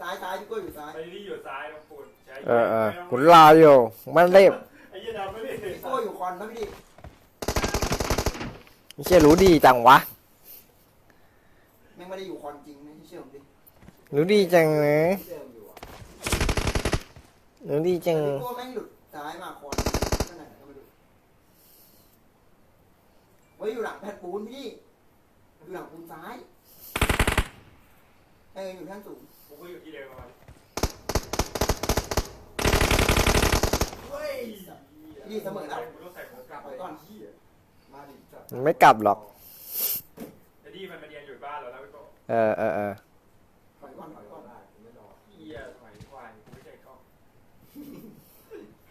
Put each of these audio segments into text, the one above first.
ซ้ายซ้ายพี่กล้วยอยู่ซ้ายไอ้นี่อยู่ซ้ายตรงปูนใช้เออเออกูรออยู่ มันเรีบไอ้ยี่ดำไม่ได้พี่กล้วยอยู่คอนนะพี่ดิไม่ใช่รู้ดีจังวะแม่งไม่ได้อยู่คอนจริงนะที่เชื่อผมดิรู้ดีจังนะที่เดิมอยู่อะรู้ดีจัง พี่กล้วยแม่งหลุดซ้ายมาคอนนั่นไหนก็ไม่รู้ไว้อยู่หลังแผ่นปูนพี่อยู่หลังปูนซ้ายเอออยู่ท่านสูง ผมก็อยู่ที่เดิมมาเฮ้ยพี่เสมอแล้วกูต้องใส่ผมกลับไปก่อนมาดิจับมันไม่กลับหรอกไอ้นี่มันมาเรียนอยู่บ้านเราแล้วพี่โก้เออเออเออถอยก่อนถอยก่อนไม่รอเฮียถอยควายกูไม่ใช่กล้อง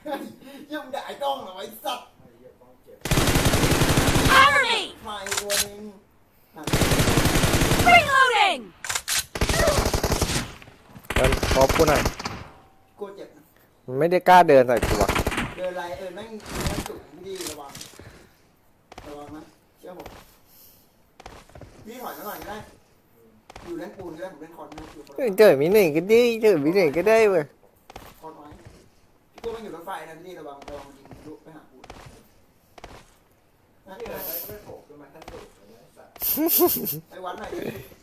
เฮ้ยยังด่าไอ้กล้องเหรอไอ้สัตว์ไอ้เหี้ยกล้องเจ็บ Cover me! ไฟตัวหนึงหนัก Reloading! เดินครบกูหน่อยกลัวเจ็บนะมันไม่ได้กล้าเดินใส่กูอะเดินไรเออแม่งแม่งสูงพี่ดีระวังระวังนะเชื่อผมพี่ถอยมาหน่อยก็ได้อยู่เล่นปูนก็ได้ผมเล่นคอนนะอยู่คนละเกิดมีหนึ่งก็ดีเกิดมีหนึ่งก็ได้เว้ยคอนไว้พี่กลัวมันอยู่รถไฟนะพี่ดีระวังระวังยิงลุกไปหาปูนนะที่เอไหนอไม่โผล่ขึ้นมาท่านสุดเลยสัตว์ไปวัดหน่อย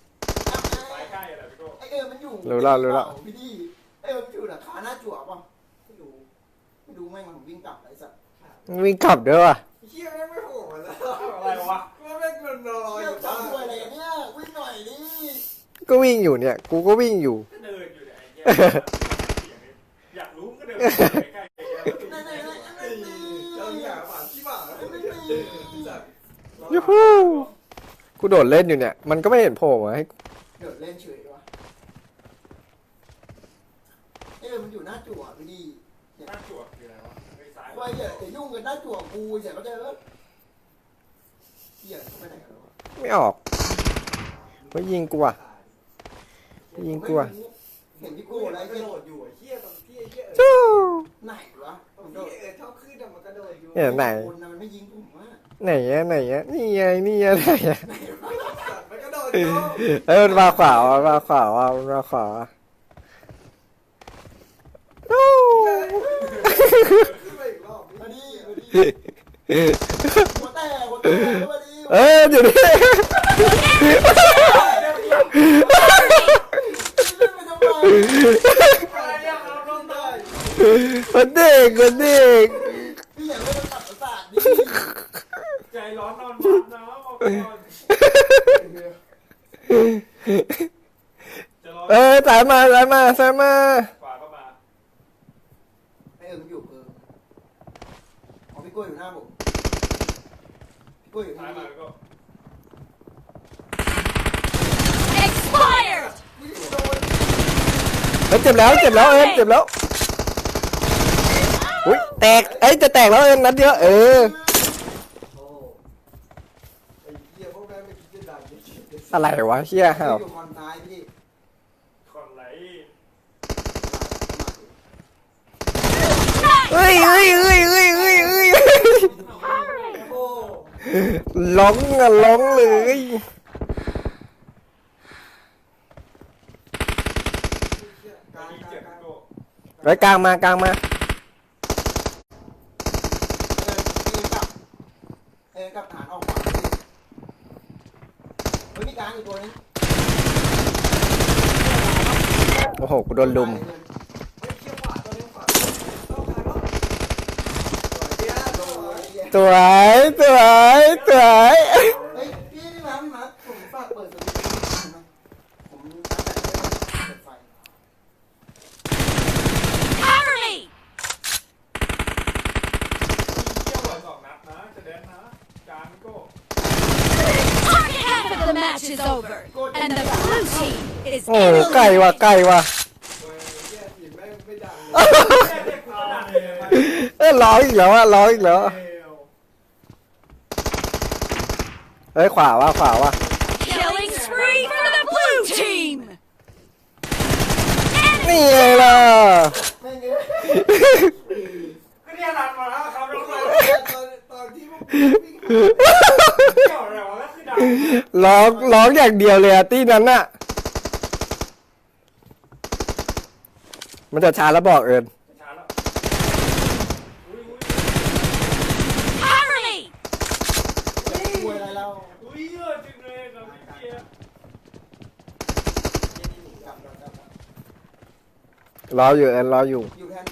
เออมันอยู่รู้แล้วรู้แล้วพี่ดีไอเออมันอยู่หลังคาหน้าจั่วป่ะไม่รู้ไม่รู้แม่งมันผมวิ่งกลับไอ้สัตว์วิ่งกลับด้วยว่ะเฮียแม่งไม่โผล่มาแล้วอะไรวะว่าแม่งมันรออเที่ยวยู่จับ้าบด้วยอะไรเนี่ยวิ่งหน่อยดิก็วิ่งอยู่เนี่ย กูก็วิ่งอยู่ ก็เดินอยู่เนี่ยไอ้เหี้ยอยากรู้ก็เดินใกล้ๆไอ้เหี้ยนั่นนั่นนั่นนั่นนี่เจ้าหน้าหวานที่บ้าจัดยูฮูกูโดดเล่นอยู่เนี่ย มันก็ไม่เห็นโผล่มาให้เดินเล่นเฉยด้วยวะเออมันอยู่หน้าจั่วพี่ดีหน้าจั่วคืออะไรวะไอ้ซ้ายควายเดี๋ยวเดี๋ยวยุ่งกันหน้าจั่วกูเฉยก็เจอเหี้ยไปไหนกันแล้ววะไม่ออกไม่ยิงกูอะไม่ยิงกูอะเห็นพี่กูกูเห็นอะไรมันกระเงี้ยโดดอยู่เฮียตรงที่เฮียจู้ไหนวะตรผงมโดที่นเออชอบขึ้นมันกระโดดอยู่เนี่ยไหนคนนะมันไม่ยิงผมว่าไหนอะไหนอะนี่ไงนี่ไงไหนอะมันกระโดดอยู่ เอ้ยมันมาขวาว่ะมาขวาว่ะมันมาขวาว่ะจู้ ขึ้นไปอีกรอบ มาดิมาดิหัวแตกหัวแตกมาดิเอ้เดี๋ยวนี้มันเด็กมันเด็กพี่อย่าเล่นตัดประสาทดิใจร้อนนอนพักนะบอกก่อนจะร้อน เอ้ยสายมาสายมาสายมา ขวาก็มา ไอเออมันอยู่เออ อ๋อพี่กล้วยอยู่หน้าผมพี่กล้วยอยู่ซ้าที่ยนี่มาก็ Expired! เอ้ยเจ็บแล้วเจ็บแล้วเอ็มเจ็บแล้วอุ้ยแตกเอ้ยจะแตกแล้วเอ็มนัดเดียวเออโอ้ไอ้เฮียพวกแม่งไม่คิดจะดังจริงอะไรวะเชี่ยพี่ห่าวอยู่คอนซ้ายพี่คนไหลเอ้ยเอ้ยเอ้ยเอ้ยเอ้ยเอ้ย โอ้ ร้องอะร้องเลย ไว้กลางมากลางมาเออกลับเอกับฐานออกขวาเฮ้ยมีกลางอีกตัวนึงโอ้โหกูโดนลุมเฮ้ยเชี่ยขวาตัวนี้ขวาต้องการว่าเฮียโด นสวยสวยสวยเฮ้ยพี่พี่มาพี่มาผมฝากเปิดสวิตช์นะผมตั้งแต่เปิดไฟ Cover me! เที่ยวบ่อยสองนัดนะ จะเดินนะ จานโก้ Half of the match is over, and the blue team is โอ้ in ไก่ the ว่ะ lead. ไก่ว่ะเฮ้ยเฮียทีมแม่งไม่ดังเลยแค่เด็กกูก็ดังเลยมาเอ้ยร้องอีกแล้วอะร้องอีกแล้วอะ เร็วเฮ้ยขวาว่ะขวาว่ะ Killing spree for the blue team! นี่ไงล่ะแม่งเอ้ยก็เนี่ยดันมาแล้วครับน้องตเราอนตอนตอนที่พวกกูวิ่งเกี่ยวอะไรวะแล้วคือดันร้องร้องอย่างเดียวเลยอะตี้นั้นอะมันจะช้าแล้วบอกเอิญ ช้าแล้วอุ้ยอุ้ย Cover me! คุยอะไรเรา อุ้ยเยอะจริงเลยครับพี่เกียร์ กลับกลับกลับกลับ รออยู่เอิญรออยู่ อยู่แทน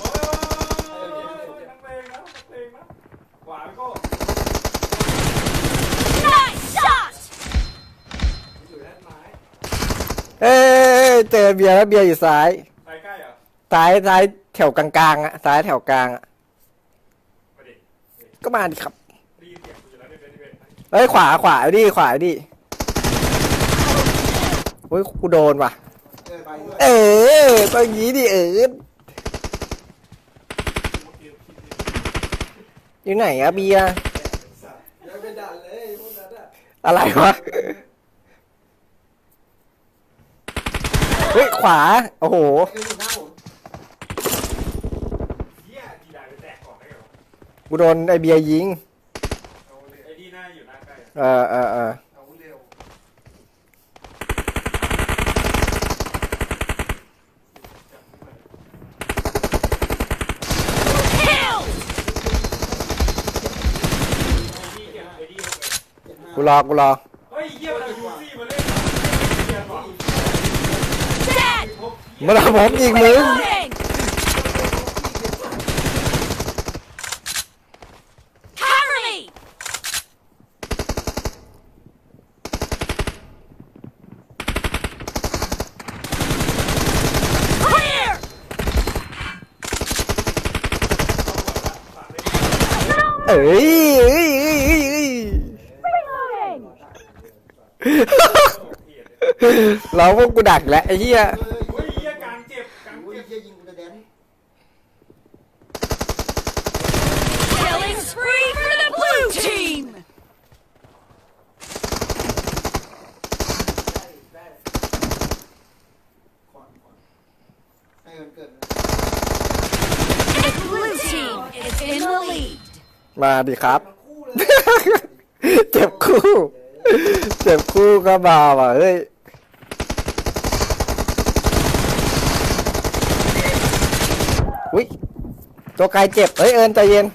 โอ้ยนักเลงนะนักเลงนะขวาก็ Nice shot! อยู่ด้านไม้เอ้ยเจอเบียร์แล้วเบียร์อยู่ซ้ายใกล้ใกล้เหรอซ้ายซ้ายแถวกลางๆอะซ้ายแถวกลางอะมาดิก็มาดิครับได้ยินเสียงกูอยู่แล้วเนี่ยเป็นเป็นเอ้ยขวาขวาดิขวาดิโอ้ยกูโดนว่ะ เออไปด้วยเออต้องอย่างนี้ดิเอิญอยู่ไหนอะเบียร์สัตว์อย่าไปด่าเลยพวกนั้นอะอะไรวะ เฮ้ย ขวา โอ้โหเอออยู่หน้าผมเฮียดีได้ไปแตกก่อนได้ไงวะกูโดนไอเบียร์ยิง เอาเลยไอ้ดีหน้าอยู่หน้าใกล้อะเออเออเออ เอาเร็ว จับขึ้นมา Kill! ไอ้ดีเก็บไอ้ดีเก็บเลย เจ็บมา กูรอกูรอเฮ้ยเฮียมเอายูซี่มาเล่นเฮียบอก Dead! มาทำผมอีกมึง Reloading! Cover me! Clear! เอ้ยเอ้ยเอ้ยเอ้ยเอ้ย Reloading! เราพวกกูดักแล้วไอ้เหี้ยเฮ้ยเฮ้ยเฮียกลางเจ็บกลางโอ้ยเจ็บเฮียยิงกูจะแดน Killing spree for the blue team! ขวานขวานให้มันเกิดนะ The blue team is in the lead. มาดิครับทั้งคู่เลยเจ็บคู่ เจ็บคู่ก็มาว่ะเฮ้ย อุ้ยตัวไกลเจ็บเฮ้ยเอิญใจเย็น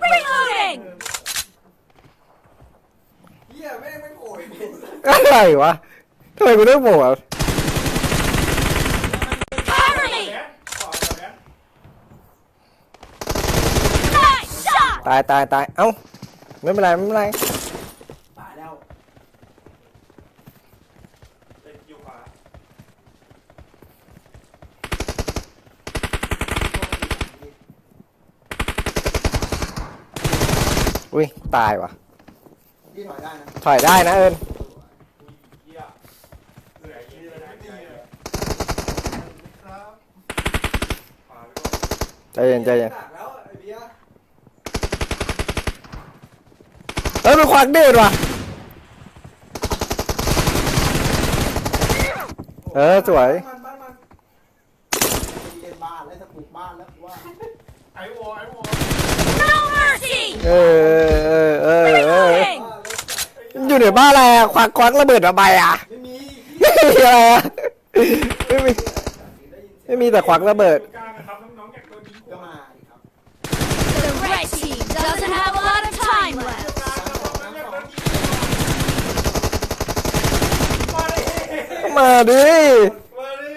อะไรเฮ้ยตอไม่ไรวะทำไมกูต้องโหมด Cover me! แดนขวาแดน Nice shot! ตายตายตายเอ้าไม่เป็นไรไม่เป็นไร ตายแล้ว เล่นอยู่ขวา อุ้ยตายว่ะ พี่ถอยได้นะถอยได้นะเอิญอุ้ยเฮียเหนื่อยเฮียนะใจเลยครับขวาไปก็ใจเย็นใจเย็นหนักแล้วไอ้เบียร์เฮ้ยมันควักเดือดว่ะ เออสวยมันบ้านมันเรียนบ้านแล้วจะปลูกบ้านแล้วกูว่า ไอวอไอวอ No mercy! เออเออเออเออ Reloading! บ้านแล้วอยู่ในบ้านอะไรอะควักควักระเบิดระบายอะไม่มีไม่มีอะไรอะไม่มีไม่มีแต่ควักระเบิดกลางนะครับน้องๆอยากโดนยิงหัก็วมาดิครับ The red team doesn't have a lot of time left. กลางนะครับน้องๆอยากโดนยิงหัวมาดิมาดิมาดิ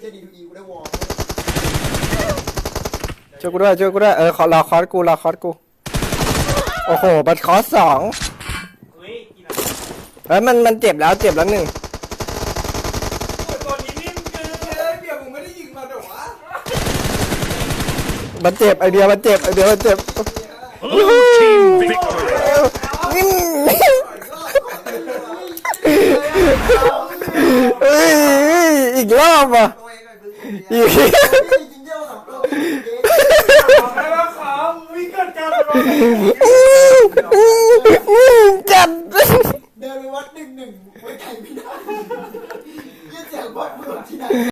เจดีทูอีกูได้วอร์มช่วยกูด้วยช่วยกูด้วยเออขอรอคอร์สกูรอคอร์สกู โอ้โหมันคอร์สสองเฮ้ยกี่นัดเฮ้ยมันมันเจ็บแล้วเจ็บแล้วหนึ่งโอ้ยตัวนี้นิ่มเกินเฮ้ยเบียร์มึงไม่ได้ยิงมาเดี๋ยววะมันเจ็บไอเดียมันเจ็บไอเดียมันเจ็บ Blue team victory. นิ่มปล่อยรอบเฮ้ยอีกรอบอะตัวเองเลยพึ่งอีก จริงเดียวสองตัว บอกให้ว่าขาว วิ่